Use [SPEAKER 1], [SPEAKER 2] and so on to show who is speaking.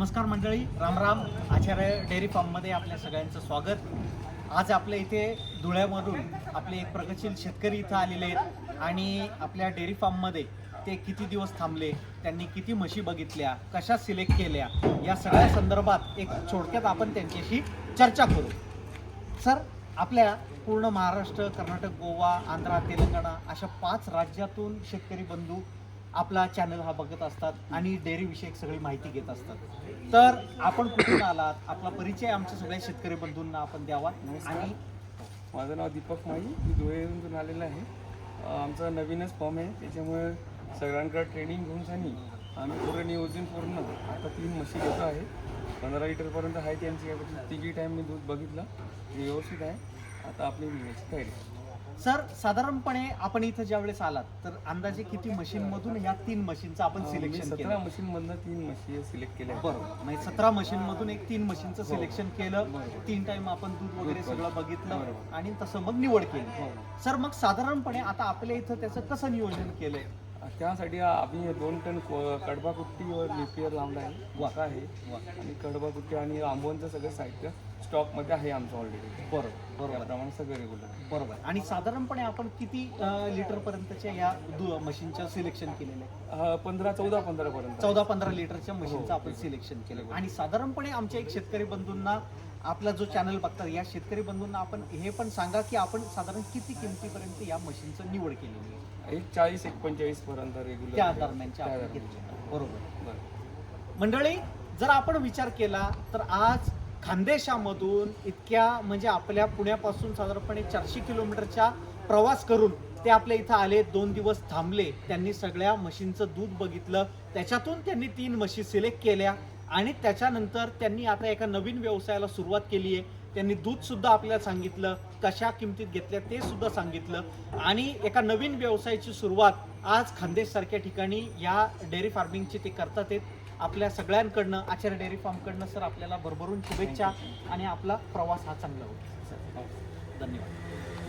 [SPEAKER 1] नमस्कार मंडळी रामराम आचार्य डेअरी फार्ममध्ये आपल्या सगळ्यांचं स्वागत. आज आपल्या इथे धुळ्यामधून आपले एक प्रगतशील शेतकरी इथं आलेले आहेत आणि आपल्या डेअरी फार्ममध्ये ते किती दिवस थांबले त्यांनी किती म्हशी बघितल्या कशा सिलेक्ट केल्या या सगळ्या संदर्भात एक छोडक्यात आपण त्यांच्याशी चर्चा करू. सर आपल्या पूर्ण महाराष्ट्र कर्नाटक गोवा आंध्रा तेलंगणा अशा पाच राज्यातून शेतकरी बंधू आपला चॅनल हा बघत असतात आणि डेअरी विषयक सगळी माहिती घेत असतात. तर आपण कुठून आलात? आपला परिचय आमच्या सगळ्या शेतकरी बंधूंना आपण द्यावा. आणि
[SPEAKER 2] माझं नाव दीपक माई. मी धुळेहून आलेलं आहे. अं, आमचा नवीनच फॉर्म आहे. त्याच्यामुळे सगळ्यांकडे ट्रेनिंग घेऊन सनी आम्ही पूर्ण नियोजन पूर्ण. आता तीन म्हशी घेतो आहे. पंधरा लिटरपर्यंत आहे त्यांची. यापैकी तिघी टाईम मी दूध बघितलं. ते व्यवस्थित आहे. आता आपली निघायची तयारी.
[SPEAKER 1] सर साधारणपणे आपण इथं ज्यावेळेस आलात तर अंदाजे किती मशीनमधून ह्या तीन मशीनचं आपण सिलेक्शन
[SPEAKER 2] सतरा
[SPEAKER 1] केलं?
[SPEAKER 2] मशीनमधनं तीन म्हशी सिलेक्ट केल्या. आहेत.
[SPEAKER 1] बरोबर. म्हणजे सतरा मशीनमधून एक तीन मशीनचं सिलेक्शन केलं.
[SPEAKER 2] बरोबर.
[SPEAKER 1] तीन टाइम आपण दूध वगैरे सगळं
[SPEAKER 2] बघितलं.
[SPEAKER 1] आणि तसं मग निवड केली. सर मग साधारणपणे आता आपल्या इथं त्याचं कसं नियोजन केलंय?
[SPEAKER 2] त्यासाठी आम्ही दोन टन को- कडबा कुट्टी व लिपियर लावला आहे. वाका आहे. आणि कडबा कुट्टी आणि आंबोनचं सगळं साहित्य. स्टॉकमध्ये आहे आमचं ऑलरेडी
[SPEAKER 1] बरोबर. बरोबर.
[SPEAKER 2] त्याप्रमाणे सगळं रेग्युलर
[SPEAKER 1] बरोबर. आणि साधारणपणे आपण किती लिटर पर्यंतच्या या दु- मशीनचं सिलेक्शन केलेलं आहे?
[SPEAKER 2] पंधरा चौदा पंधरा पर्यंत
[SPEAKER 1] चौदा पंधरा लिटरच्या मशीनचं
[SPEAKER 2] हो,
[SPEAKER 1] आपण
[SPEAKER 2] ठीक.
[SPEAKER 1] सिलेक्शन केलं आणि साधारणपणे आमच्या एक शेतकरी बंधूंना आपला जो चॅनल बघतात या शेतकरी बंधूंना आपण हे पण सांगा की आपण साधारण किती किमतीपर्यंत या मशीनचं निवड केलेली आहे?
[SPEAKER 2] एक चाळीस एक पंचेचाळीस पर्यंत रेग्युलर
[SPEAKER 1] त्या दरम्यानच्या आपण. बरोबर.
[SPEAKER 2] बरं.
[SPEAKER 1] मंडळी जर आपण विचार केला तर आज खानदेशामधून इतक्या म्हणजे आपल्या पुण्यापासून साधारणपणे चारशे किलोमीटरच्या प्रवास करून ते आपल्या इथं आले दोन दिवस थांबले. त्यांनी सगळ्या म्हशींचं दूध बघितलं. त्याच्यातून त्यांनी तीन म्हशी सिलेक्ट केल्या आणि त्याच्यानंतर त्यांनी आता एका नवीन व्यवसायाला सुरुवात केली आहे. त्यांनी दूधसुद्धा आपल्याला सांगितलं कशा किमतीत घेतल्या ते सुद्धा सांगितलं आणि एका नवीन व्यवसायाची सुरुवात आज खानदेश सारख्या ठिकाणी या डेअरी फार्मिंगची ते करतात आहेत. आपल्या सगळ्यांकडनं आचार्य डेअरी फार्मकडनं सर आपल्याला भरभरून शुभेच्छा आणि आपला प्रवास हा चांगला होईल. धन्यवाद.